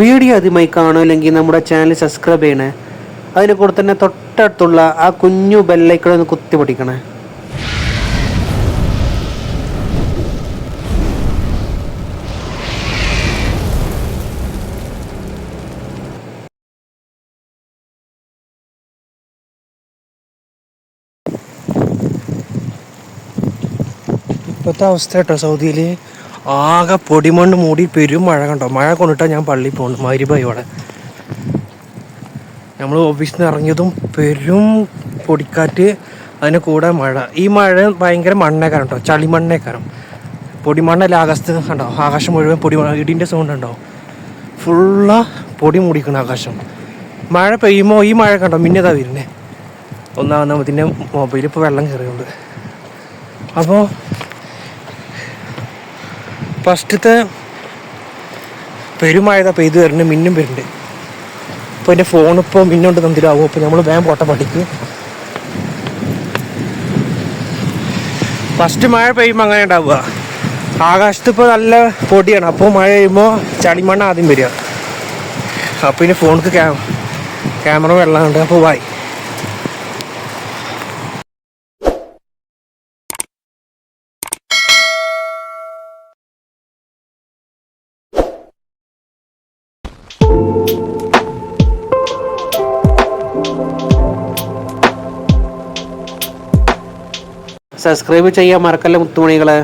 Video ആദ്യമായി കാണുമല്ലെങ്കിൽ നമ്മുടെ channel subscribe ചെയ്യണേ. അതിന്റെ കൂടെ തന്നെ തൊട്ടടുത്തുള്ള ആ കുഞ്ഞു ബെല്ലൈക്കൺ ഒന്ന് കുത്തി പൊടിക്കണേ. ഇപ്പോഴത്തെ അവസ്ഥ കേട്ടോ സൗദിയിൽ ആകെ പൊടിമണ്ണ് മൂടി പെരും മഴ കണ്ടോ? മഴ കൊണ്ടിട്ടാ ഞാൻ പള്ളിയിൽ പോകുന്നു മരുഭയോടെ നമ്മൾ ഓഫീസിൽ നിന്ന് ഇറങ്ങിയതും പെരും പൊടിക്കാറ്റ് അതിന് കൂടെ മഴ. ഈ മഴ ഭയങ്കര മണ്ണേക്കാരം കേട്ടോ ചളിമണ്ണേക്കാരം. പൊടിമണ്ണല്ല ആകാശത്ത് കണ്ടോ? ആകാശം മുഴുവൻ പൊടി ഇടിന്റെ സൗണ്ട് ഉണ്ടോ? ഫുള്ള പൊടി മൂടിക്കണം ആകാശം. മഴ പെയ്യുമ്പോൾ ഈ മഴ കണ്ടോ? മിന്നതാ വരുന്നേ. ഒന്നാമതിന്റെ മൊബൈലിൽ ഇപ്പോൾ വെള്ളം കയറിയുണ്ട് അപ്പോൾ ഫസ്റ്റത്തെ പെരുമഴ പെയ്തു വരുന്നുണ്ട് മിന്നും വരുന്നുണ്ട്. അപ്പോൾ എന്റെ ഫോണിപ്പോൾ മിന്നുകൊണ്ട് തന്നിട്ടാവും. അപ്പോൾ നമ്മൾ വേഗം പോട്ട പടിക്ക് ഫസ്റ്റ് മഴ പെയ്യുമ്പോൾ അങ്ങനെ ഉണ്ടാവുക. ആകാശത്ത് ഇപ്പോൾ നല്ല പൊടിയാണ്. അപ്പോൾ മഴ പെയ്യുമ്പോൾ ചളിമണ്ണ ആദ്യം വരിക. അപ്പോൾ ഇനി ഫോണിക്ക് ക്യാ ക്യാമറ വെള്ളമുണ്ട് അപ്പോൾ വായി സബ്സ്ക്രൈബ് ചെയ്യാൻ മറക്കല്ല മുത്തുമണികളെ?